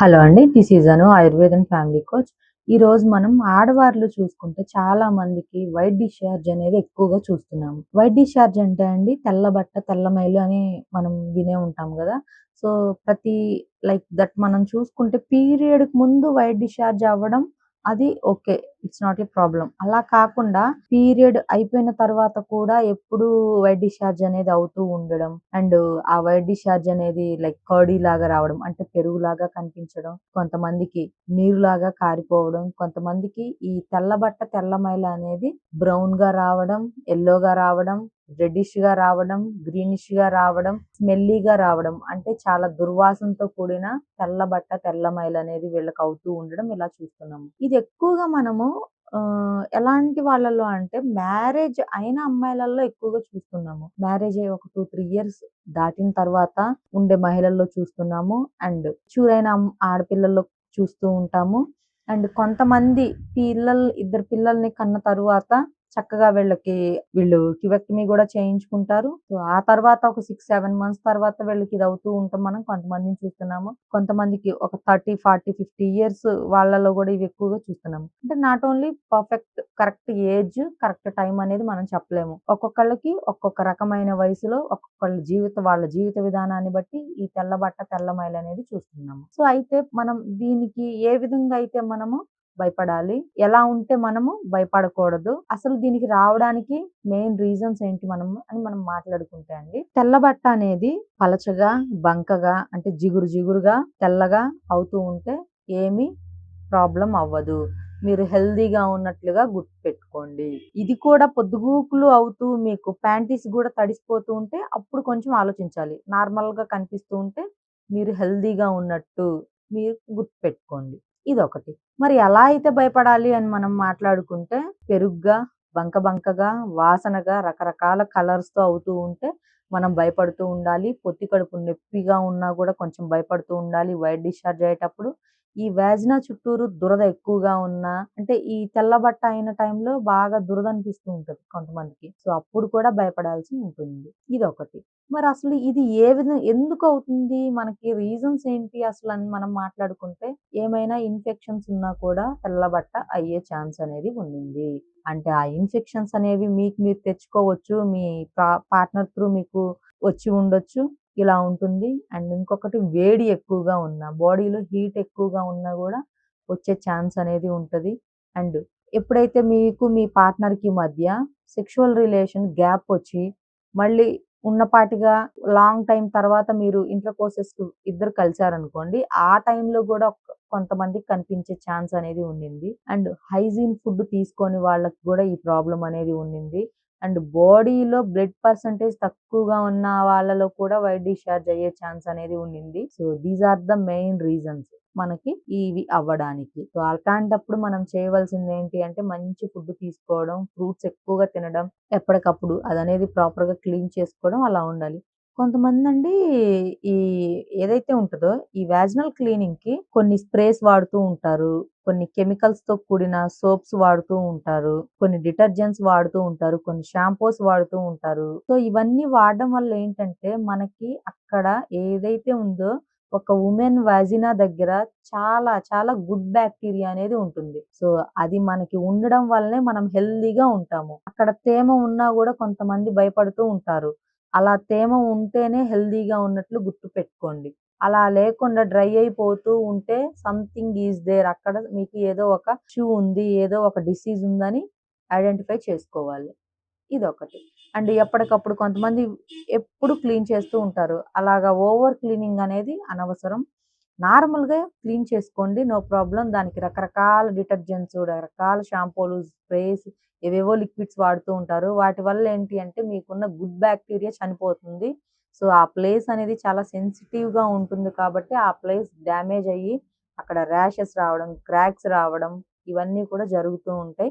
Hello అండి. This is అను ఆయుర్వేదం family coach. ఈరోజు మనం ఆడవారిలో చూసుకుంటే చాలా మందికి వైట్ డిశ్చార్జ్ అనేది ఎక్కువగా చూస్తున్నాము. వైట్ డిశ్చార్జ్ అంటే అండి తెల్ల బట్ట, తెల్ల మైలు అని మనం వినే ఉంటాం కదా సో, ప్రతి లైక్ దట్ మనం చూసుకుంటే పీరియడ్‌కి ముందు వైట్ డిశ్చార్జ్ అవ్వడం అది okay. It's not a problem అలా కాకుండా పీరియడ్ అయిపోయిన తర్వాత కూడా ఎప్పుడు వైట్ డిశ్చార్జ్ అనేది అవుతూ ఉండడం. అండ్ ఆ వైట్ డిశ్చార్జ్ అనేది లైక్ కర్డీ లాగా రావడం. అంటే పెరుగులాగా కనిపించడం. కొంతమందికి నీరులాగా కారిపోవడం. కొంతమందికి ఈ తెల్ల బట్ట, తెల్ల మైల అనేది బ్రౌన్గా రావడం, ఎల్లోగా రావడం, రెడ్డిష్‌గా రావడం, గ్రీనిష్‌గా రావడం, స్మెల్లీగా రావడం. అంటే చాలా దుర్వాసనతో కూడిన తెల్ల బట్ట, తెల్ల మైల్ అనేది వీళ్ళకి అవుతూ ఉండడం ఇలా చూస్తున్నాము. ఇది ఎక్కువగా మనము ఎలాంటి వాళ్ళలో అంటే మ్యారేజ్ అయిన అమ్మాయిలలో ఎక్కువగా చూస్తున్నాము. మ్యారేజ్ అయ్యి ఒక 2, 3 ఇయర్స్ దాటిన తర్వాత ఉండే మహిళల్లో చూస్తున్నాము. అండ్ చూరైన ఆడపిల్లల్లో చూస్తూ ఉంటాము. అండ్ కొంతమంది పిల్లలు ఇద్దరు పిల్లల్ని కన్న తరువాత చక్కగా వీళ్ళకి వీళ్ళు ట్యూబెక్టమీ కూడా చేయించుకుంటారు. ఆ తర్వాత ఒక 6, 7 మంత్స్ తర్వాత వీళ్ళకి ఇది అవుతూ ఉంటాం మనం కొంతమందిని చూస్తున్నాము. కొంతమందికి ఒక 30, 40, 50 ఇయర్స్ వాళ్ళలో కూడా ఇవి ఎక్కువగా చూస్తున్నాము. అంటే not only perfect correct age, correct time అనేది మనం చెప్పలేము. ఒక్కొక్కళ్ళకి ఒక్కొక్క రకమైన వయసులో ఒక్కొక్కళ్ళ జీవిత వాళ్ళ జీవిత విధానాన్ని బట్టి ఈ తెల్ల బట్ట, తెల్ల మైలు అనేది చూస్తున్నాము. సో, అయితే మనం దీనికి ఏ విధంగా అయితే మనము భయపడాలి? ఎలా ఉంటే మనము భయపడకూడదు? అసలు దీనికి రావడానికి మెయిన్ రీజన్స్ ఏంటి మనము అని మనం మాట్లాడుకుంటే అండి. తెల్లబట్ట అనేది పలచగా, బంకగా అంటే జిగురు జిగురుగా, తెల్లగా అవుతూ ఉంటే ఏమి ప్రాబ్లమ్ అవ్వదు. మీరు హెల్తీగా ఉన్నట్లుగా గుర్తుపెట్టుకోండి. ఇది కూడా పొద్దుగూకులు అవుతూ మీకు ప్యాంటీస్ కూడా తడిసిపోతూ ఉంటే అప్పుడు కొంచెం ఆలోచించాలి. నార్మల్‌గా కనిపిస్తూ ఉంటే మీరు హెల్తీగా ఉన్నట్టు మీరు గుర్తుపెట్టుకోండి. ఇదొకటి. మరి ఎలా అయితే భయపడాలి అని మనం మాట్లాడుకుంటే పెరుగ్గా, బంక బంకగా, వాసనగా, రకరకాల కలర్స్‌తో అవుతూ ఉంటే మనం భయపడుతూ ఉండాలి. పొత్తి కడుపు నొప్పిగా ఉన్నా కూడా కొంచెం భయపడుతూ ఉండాలి వైట్ డిశ్చార్జ్ అయ్యేటప్పుడు. ఈ వ్యాజినా చుట్టూరు దురద ఎక్కువగా ఉన్నా అంటే ఈ తెల్లబట్ట అయిన టైంలో బాగా దురద అనిపిస్తూ ఉంటుంది కొంతమందికి. సో, అప్పుడు కూడా భయపడాల్సి ఉంటుంది. ఇది ఒకటి మరి అసలు ఇది ఏ విధం ఎందుకు అవుతుంది? మనకి రీజన్స్ ఏంటి అసలని మనం మాట్లాడుకుంటే ఏమైనా ఇన్ఫెక్షన్స్ ఉన్నా కూడా తెల్లబట్ట అయ్యే ఛాన్స్ అనేది ఉండింది. అంటే ఆ ఇన్ఫెక్షన్స్ అనేవి మీకు మీరు తెచ్చుకోవచ్చు. మీ పార్ట్నర్ త్రూ మీకు వచ్చి ఉండొచ్చు. ఇలా ఉంటుంది. అండ్ ఇంకొకటి వేడి ఎక్కువగా ఉన్న బాడీలో హీట్ ఎక్కువగా ఉన్నా కూడా వచ్చే ఛాన్స్ అనేది ఉంటుంది అండ్ ఎప్పుడైతే మీకు మీ పార్ట్నర్‌కి మధ్య సెక్షువల్ రిలేషన్ గ్యాప్ వచ్చి మళ్ళీ ఉన్నపాటిగా లాంగ్ టైం తర్వాత మీరు ఇంటర్ కోసెస్ ఇద్దరు కలిసారనుకోండి. ఆ టైంలో కూడా కొంతమందికి కనిపించే ఛాన్స్ అనేది ఉండింది. అండ్ హైజీన్ ఫుడ్ తీసుకొని వాళ్ళకి కూడా ఈ ప్రాబ్లం అనేది ఉండింది. అండ్ బాడీలో బ్లడ్ పర్సెంటేజ్ తక్కువగా ఉన్న వాళ్ళలో కూడా వైట్ డిశ్చార్జ్ అయ్యే ఛాన్స్ అనేది ఉండింది. So, these are the main reasons మనకి ఇవి అవ్వడానికి. సో, అలాంటప్పుడు మనం చేయవలసింది ఏంటి అంటే మంచి ఫుడ్ తీసుకోవడం, ఫ్రూట్స్ ఎక్కువగా తినడం, ఎప్పటికప్పుడు అదనేది ప్రాపర్‌గా క్లీన్ చేసుకోవడం అలా ఉండాలి. కొంతమంది అండి ఈ ఏదైతే ఉంటదో ఈ వాజినల్ క్లీనింగ్‌కి కొన్ని స్ప్రేస్ వాడుతూ ఉంటారు. కొన్ని కెమికల్స్తో కూడిన సోప్స్ వాడుతూ ఉంటారు. కొన్ని డిటర్జెంట్స్ వాడుతూ ఉంటారు. కొన్ని షాంపూస్ వాడుతూ ఉంటారు. సో, ఇవన్నీ వాడడం వల్ల ఏంటంటే మనకి అక్కడ ఏదైతే ఉందో ఒక ఉమెన్ వాజినా దగ్గర చాలా చాలా గుడ్ బ్యాక్టీరియా అనేది ఉంటుంది. సో, అది మనకి ఉండడం వల్లనే మనం హెల్దీగా ఉంటాము. అక్కడ తేమ ఉన్నా కూడా కొంతమంది భయపడుతూ ఉంటారు. అలా తేమ ఉంటేనే హెల్తీగా ఉన్నట్లు గుర్తు పెట్టుకోండి అలా లేకుండా డ్రై అయిపోతూ ఉంటే సంథింగ్ ఈస్ దేర్ అక్కడ మీకు ఏదో ఒక షూ ఉంది. ఏదో ఒక డిసీజ్ ఉందని ఐడెంటిఫై చేసుకోవాలి. ఇదొకటి. అండ్ ఎప్పటికప్పుడు కొంతమంది ఎప్పుడు క్లీన్ చేస్తూ ఉంటారు. అలాగా ఓవర్ క్లీనింగ్ అనేది అనవసరం. నార్మల్‌గా క్లీన్ చేసుకోండి. నో ప్రాబ్లం దానికి రకరకాల డిటర్జెంట్స్, రకరకాల షాంపూలు, స్ప్రేస్ ఏవేవో లిక్విడ్స్ వాడుతూ ఉంటారు. వాటి వల్ల ఏంటి అంటే మీకున్న గుడ్ బ్యాక్టీరియా చనిపోతుంది. సో, ఆ ప్లేస్ అనేది చాలా సెన్సిటివ్‌గా ఉంటుంది కాబట్టి ఆ ప్లేస్ డ్యామేజ్ అయ్యి అక్కడ ర్యాషెస్ రావడం, క్రాక్స్ రావడం ఇవన్నీ కూడా జరుగుతూ ఉంటాయి.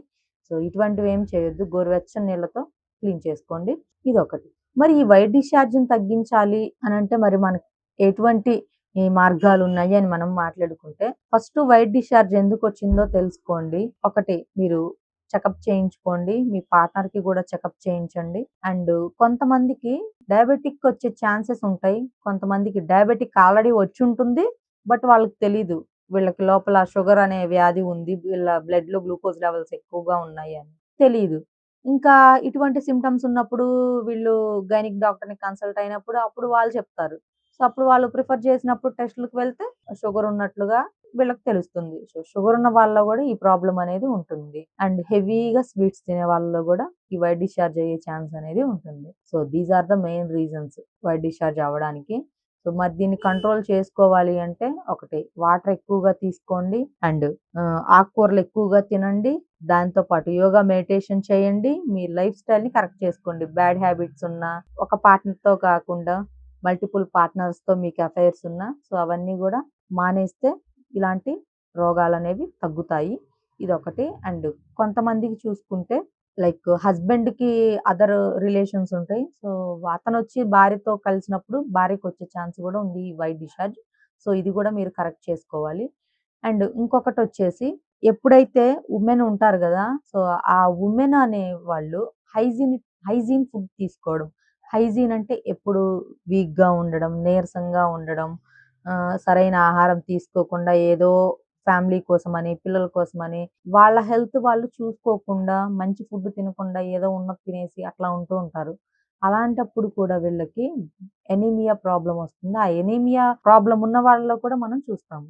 సో, ఇటువంటివి ఏం చేయొద్దు. గోరువెచ్చని నీళ్ళతో క్లీన్ చేసుకోండి. ఇది ఒకటి మరి ఈ వైట్ డిశ్చార్జ్‌ని తగ్గించాలి అని అంటే మరి మనకి ఎటువంటి ఈ మార్గాలున్నాయి అని మనం మాట్లాడుకుంటే ఫస్ట్ వైట్ డిశ్చార్జ్ ఎందుకు వచ్చిందో తెలుసుకోండి. ఒకటి మీరు చెకప్ చేయించుకోండి. మీ పార్ట్నర్కి కూడా చెకప్ చేయించండి. అండ్ కొంతమందికి డయాబెటిక్ వచ్చే ఛాన్సెస్ ఉంటాయి. కొంతమందికి డయాబెటిక్ ఆల్రెడీ వచ్చి ఉంటుంది బట్ వాళ్ళకి తెలీదు. వీళ్ళకి లోపల షుగర్ అనే వ్యాధి ఉంది. వీళ్ళ బ్లడ్లో గ్లూకోజ్ లెవెల్స్ ఎక్కువగా ఉన్నాయి అని తెలీదు. ఇంకా ఇటువంటి సిమ్టమ్స్ ఉన్నప్పుడు వీళ్ళు గైనిక్ డాక్టర్‌ని కన్సల్ట్ అయినప్పుడు అప్పుడు వాళ్ళు చెప్తారు. సో, అప్పుడు వాళ్ళు ప్రిఫర్ చేసినప్పుడు టెస్టులకు వెళ్తే షుగర్ ఉన్నట్లుగా వీళ్ళకి తెలుస్తుంది. సో, షుగర్ ఉన్న వాళ్ళలో కూడా ఈ ప్రాబ్లం అనేది ఉంటుంది. అండ్ హెవీగా స్వీట్స్ తినే వాళ్ళలో కూడా ఈ వైట్ డిశ్చార్జ్ అయ్యే ఛాన్స్ అనేది ఉంటుంది. So, these are the main reasons white discharge అవ్వడానికి. సో, మరి దీన్ని కంట్రోల్ చేసుకోవాలి అంటే ఒకటి వాటర్ ఎక్కువగా తీసుకోండి. అండ్ ఆకుకూరలు ఎక్కువగా తినండి. దాంతో పాటు యోగా, మెడిటేషన్ చేయండి. మీ లైఫ్ స్టైల్‌ని కరెక్ట్ చేసుకోండి. బ్యాడ్ హ్యాబిట్స్ ఉన్నా, ఒక పార్ట్నర్‌తో కాకుండా మల్టిపుల్ పార్ట్నర్స్‌తో మీకు అఫైర్స్ ఉన్నా సో, అవన్నీ కూడా మానేస్తే ఇలాంటి రోగాలనేవి తగ్గుతాయి. ఇదొకటి. అండ్ కొంతమందికి చూసుకుంటే లైక్ హస్బెండ్‌కి అదర్ రిలేషన్స్ ఉంటాయి. సో, అతను వచ్చి భార్యతో కలిసినప్పుడు భార్యకొచ్చే ఛాన్స్ కూడా ఉంది ఈ వైట్ డిశ్చార్జ్. సో, ఇది కూడా మీరు కరెక్ట్ చేసుకోవాలి. అండ్ ఇంకొకటి వచ్చేసి ఎప్పుడైతే ఉమెన్ ఉంటారు కదా సో, ఆ ఉమెన్ అనే వాళ్ళు హైజీన్ హైజీన్ ఫుడ్ తీసుకోవడం. హైజీన్ అంటే ఎప్పుడు వీక్‌గా ఉండడం, నీరసంగా ఉండడం, సరైన ఆహారం తీసుకోకుండా ఏదో ఫ్యామిలీ కోసమని, పిల్లల కోసమని వాళ్ళ హెల్త్ వాళ్ళు చూసుకోకుండా, మంచి ఫుడ్ తినకుండా ఏదో ఉన్నది తినేసి అట్లా ఉంటూ ఉంటారు. అలాంటప్పుడు కూడా వీళ్ళకి ఎనీమియా ప్రాబ్లం వస్తుంది. ఆ ఎనీమియా ప్రాబ్లం ఉన్న వాళ్ళలో కూడా మనం చూస్తాము.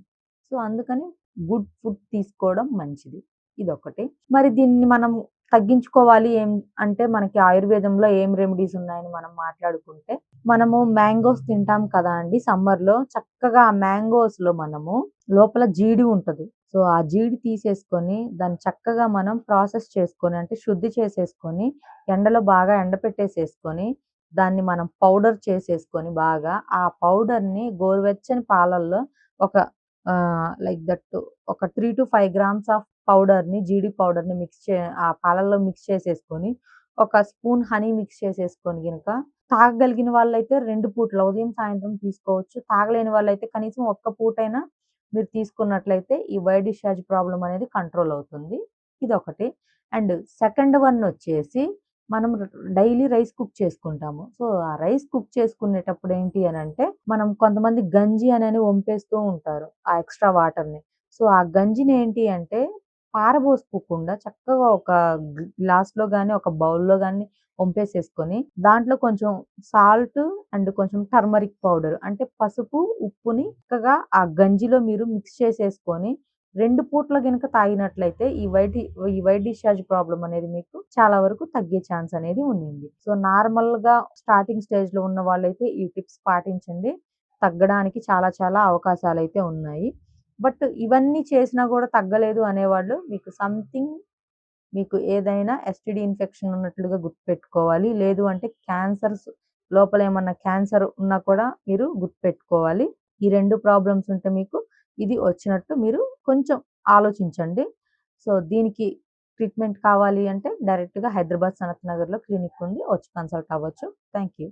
సో, అందుకని గుడ్ ఫుడ్ తీసుకోవడం మంచిది. ఇదొకటి. మరి దీన్ని మనం తగ్గించుకోవాలి ఏం అంటే మనకి ఆయుర్వేదంలో ఏం రెమెడీస్ ఉన్నాయని మనం మాట్లాడుకుంటే, మనము మ్యాంగోస్ తింటాం కదా అండి సమ్మర్‌లో. చక్కగా ఆ మ్యాంగోస్‌లో మనము లోపల జీడి ఉంటది. సో, ఆ జీడి తీసేసుకొని దాన్ని చక్కగా మనం ప్రాసెస్ చేసుకొని అంటే శుద్ధి చేసేసుకొని, ఎండలో బాగా ఎండపెట్టేసేసుకొని, దాన్ని మనం పౌడర్ చేసేసుకొని బాగా, ఆ పౌడర్‌ని గోరువెచ్చని పాలల్లో ఒక లైక్ దట్ ఒక 3-5 గ్రామ్స్ ఆఫ్ పౌడర్‌ని జీడి పౌడర్‌ని మిక్స్ చే ఆ పాలల్లో మిక్స్ చేసేసుకొని, ఒక స్పూన్ హనీ మిక్స్ చేసేసుకొని గనుక తాగగలిగిన వాళ్ళైతే రెండు పూటలు ఉదయం, సాయంత్రం తీసుకోవచ్చు. తాగలేని వాళ్ళైతే కనీసం ఒక్క పూటైనా మీరు తీసుకున్నట్లయితే ఈ వైట్ డిశ్చార్జ్ ప్రాబ్లం అనేది కంట్రోల్ అవుతుంది. ఇది ఒకటి అండ్ సెకండ్ వన్ వచ్చేసి మనం డైలీ రైస్ కుక్ చేసుకుంటాము. సో, ఆ రైస్ కుక్ చేసుకునేటప్పుడు ఏంటి అని అంటే మనం కొంతమంది గంజి అనేది వంపేస్తూ ఉంటారు. ఆ ఎక్స్‌ట్రా వాటర్‌ని. సో, ఆ గంజిని ఏంటి అంటే పారబోసుకోకుండా చక్కగా ఒక గ్లాస్‌లో కానీ ఒక బౌల్‌లో కానీ వంపేసేసుకొని, దాంట్లో కొంచెం సాల్ట్ అండ్ కొంచెం టర్మరిక్ పౌడర్ అంటే పసుపు, ఉప్పుని చక్కగా ఆ గంజిలో మీరు మిక్స్ చేసేసుకొని రెండు పూట్ల గనుక తాగినట్లయితే ఈ వైట్ ఈ వైట్ డిశ్చార్జ్ ప్రాబ్లం అనేది మీకు చాలా వరకు తగ్గే ఛాన్స్ అనేది ఉండింది. సో, నార్మల్‌గా స్టార్టింగ్ స్టేజ్‌లో ఉన్న వాళ్ళైతే ఈ టిప్స్ పాటించండి. తగ్గడానికి చాలా చాలా అవకాశాలు అయితే ఉన్నాయి. బట్ ఇవన్నీ చేసినా కూడా తగ్గలేదు అనేవాళ్ళు మీకు సంథింగ్ మీకు ఏదైనా ఎస్టిడి ఇన్ఫెక్షన్ ఉన్నట్లుగా గుర్తుపెట్టుకోవాలి. లేదు అంటే క్యాన్సర్స్ లోపల ఏమన్నా క్యాన్సర్ ఉన్నా కూడా మీరు గుర్తుపెట్టుకోవాలి. ఈ రెండు ప్రాబ్లమ్స్ ఉంటే మీకు ఇది వచ్చినట్టు మీరు కొంచెం ఆలోచించండి. సో, దీనికి ట్రీట్మెంట్ కావాలి అంటే డైరెక్ట్‌గా హైదరాబాద్ సనత్ నగర్‌లో క్లినిక్ ఉంది. వచ్చి కన్సల్ట్ అవ్వచ్చు. Thank you.